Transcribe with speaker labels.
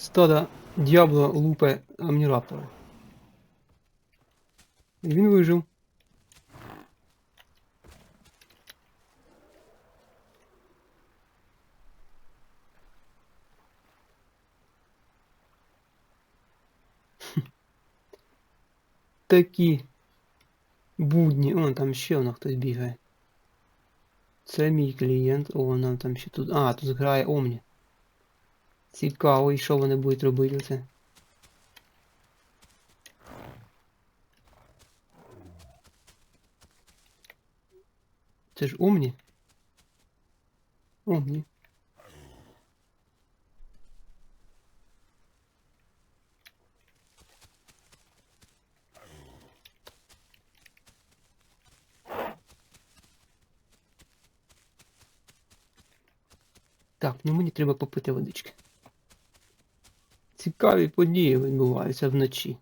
Speaker 1: стадо дьявола лупе амніраптора. І він вижив. Такі будні. О, там ще воно хтось бігає. Це мій клієнт. О, нам там ще тут. А, тут грає Омні. Цікаво, і що вони будуть робити це. Це ж Омні? Омні. Так, ну мені треба попити водички. Цікаві події відбуваються вночі.